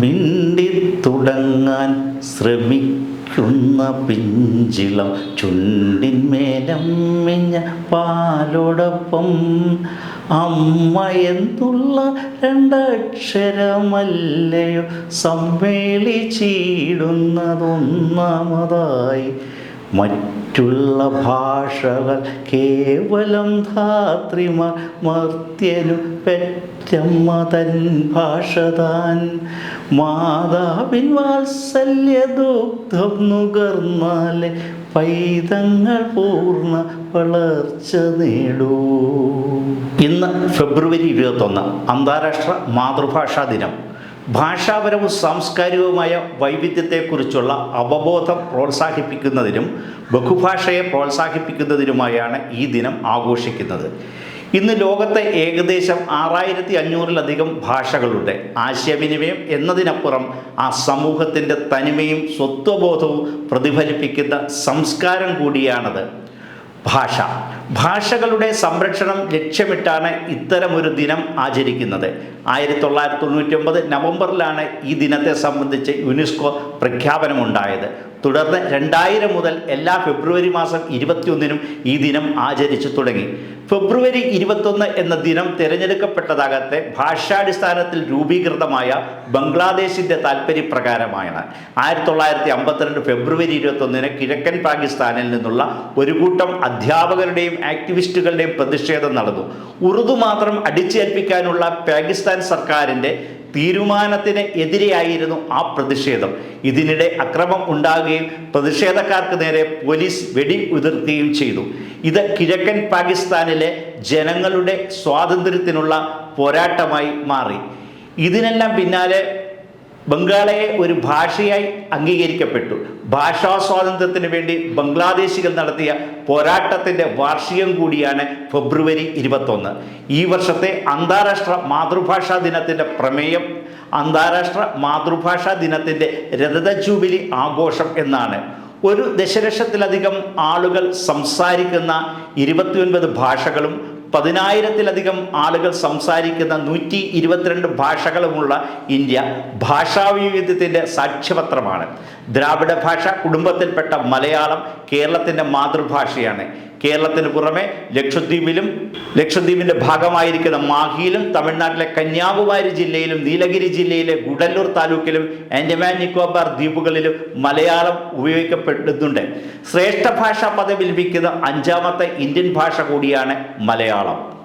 മിണ്ടിത്തുടങ്ങാൻ ശ്രമിക്കുന്ന പിഞ്ചിളം ചുണ്ടിന്മേലമ്മിഞ്ഞ പാലോടൊപ്പം അമ്മ എന്നുള്ള രണ്ടക്ഷരമല്ലയോ സമ്മേളിച്ചിടുന്നതൊന്നാമതായി മറ്റുള്ള ഭാഷകൾ കേവലം ധാത്രിമാർ മർത്യനു പെറ്റമ്മ തൻ ഭാഷ താൻ. മാതാവിൻ വാത്സല്യ ദുഗ്ധം നുകർന്നാലേ പൈതങ്ങൾ പൂർണ വളർച്ച നേടൂ. ഇന്ന് ഫെബ്രുവരി ഇരുപത്തൊന്ന് അന്താരാഷ്ട്ര മാതൃഭാഷാ ദിനം. ഭാഷാപരവും സാംസ്കാരികവുമായ വൈവിധ്യത്തെക്കുറിച്ചുള്ള അവബോധം പ്രോത്സാഹിപ്പിക്കുന്നതിനും ബഹുഭാഷയെ പ്രോത്സാഹിപ്പിക്കുന്നതിനുമായാണ് ഈ ദിനം ആഘോഷിക്കുന്നത്. ഇന്ന് ലോകത്തെ ഏകദേശം ആറായിരത്തി അഞ്ഞൂറിലധികം ഭാഷകളുണ്ട്. ആശയവിനിമയം എന്നതിനപ്പുറം ആ സമൂഹത്തിന്റെ തനിമയും സ്വത്വബോധവും പ്രതിഫലിപ്പിക്കുന്ന സംസ്കാരം കൂടിയാണത്. ഭാഷ. ഭാഷകളുടെ സംരക്ഷണം ലക്ഷ്യമിട്ടാണ് ഇത്തരമൊരു ദിനം ആചരിക്കുന്നത്. ആയിരത്തി തൊള്ളായിരത്തി തൊണ്ണൂറ്റി ഒമ്പത് നവംബറിലാണ് ഈ ദിനത്തെ സംബന്ധിച്ച് യുനെസ്കോ പ്രഖ്യാപനമുണ്ടായത്. തുടർന്ന് രണ്ടായിരം മുതൽ എല്ലാ ഫെബ്രുവരി മാസം ഇരുപത്തിയൊന്നിനും ഈ ദിനം ആചരിച്ചു തുടങ്ങി. ഫെബ്രുവരി ഇരുപത്തൊന്ന് എന്ന ദിനം തിരഞ്ഞെടുക്കപ്പെട്ടതാകത്തെ ഭാഷാടിസ്ഥാനത്തിൽ രൂപീകൃതമായ ബംഗ്ലാദേശിന്റെ താല്പര്യപ്രകാരമാണ് ആയിരത്തി തൊള്ളായിരത്തി അമ്പത്തിരണ്ട് ഫെബ്രുവരി ഇരുപത്തൊന്നിന് കിഴക്കൻ പാകിസ്ഥാനിൽ നിന്നുള്ള ഒരു കൂട്ടം അധ്യാപകരുടെയും ആക്ടിവിസ്റ്റുകളുടെയും പ്രതിഷേധം നടന്നു. ഉറുദു മാത്രം അടിച്ചേൽപ്പിക്കാനുള്ള പാകിസ്ഥാൻ സർക്കാരിന്റെ തീരുമാനത്തിന് എതിരെയായിരുന്നു ആ പ്രതിഷേധം. ഇതിനിടെ അക്രമം ഉണ്ടാകുകയും പ്രതിഷേധക്കാർക്ക് നേരെ പോലീസ് വെടി ഉതിർക്കുകയും ചെയ്തു. ഇത് കിഴക്കൻ പാകിസ്ഥാനിലെ ജനങ്ങളുടെ സ്വാതന്ത്ര്യത്തിനുള്ള പോരാട്ടമായി മാറി. ഇതിനെല്ലാം പിന്നാലെ ബംഗാളയെ ഒരു ഭാഷയായി അംഗീകരിക്കപ്പെട്ടു. ഭാഷാ സ്വാതന്ത്ര്യത്തിന് വേണ്ടി ബംഗ്ലാദേശികൾ നടത്തിയ പോരാട്ടത്തിന്റെ വാർഷികം കൂടിയാണ് ഫെബ്രുവരി ഇരുപത്തൊന്ന്. ഈ വർഷത്തെ അന്താരാഷ്ട്ര മാതൃഭാഷാ ദിനത്തിന്റെ പ്രമേയം അന്താരാഷ്ട്ര മാതൃഭാഷാ ദിനത്തിന്റെ രഥത ജൂബിലി ആഘോഷം എന്നാണ്. ഒരു ദശലക്ഷത്തിലധികം ആളുകൾ സംസാരിക്കുന്ന ഇരുപത്തിയൊൻപത് ഭാഷകളും പതിനായിരത്തിലധികം ആളുകൾ സംസാരിക്കുന്ന നൂറ്റി ഇരുപത്തിരണ്ട് ഭാഷകളുമുള്ള ഇന്ത്യ ഭാഷാവൈവിധ്യത്തിന്റെ സാക്ഷ്യപത്രമാണ്. ദ്രാവിഡ ഭാഷ കുടുംബത്തിൽപ്പെട്ട മലയാളം കേരളത്തിന്റെ മാതൃഭാഷയാണ്. കേരളത്തിന് പുറമെ ലക്ഷദ്വീപിലും ലക്ഷദ്വീപിന്റെ ഭാഗമായിരിക്കുന്ന മാഹിയിലും തമിഴ്നാട്ടിലെ കന്യാകുമാരി ജില്ലയിലും നീലഗിരി ജില്ലയിലെ ഗുഡല്ലൂർ താലൂക്കിലും ആൻഡമാൻ നിക്കോബാർ ദ്വീപുകളിലും മലയാളം ഉപയോഗിക്കപ്പെടുന്നുണ്ട്. ശ്രേഷ്ഠ ഭാഷാ പദവി ലഭിക്കുന്ന അഞ്ചാമത്തെ ഇന്ത്യൻ ഭാഷ കൂടിയാണ് മലയാളം.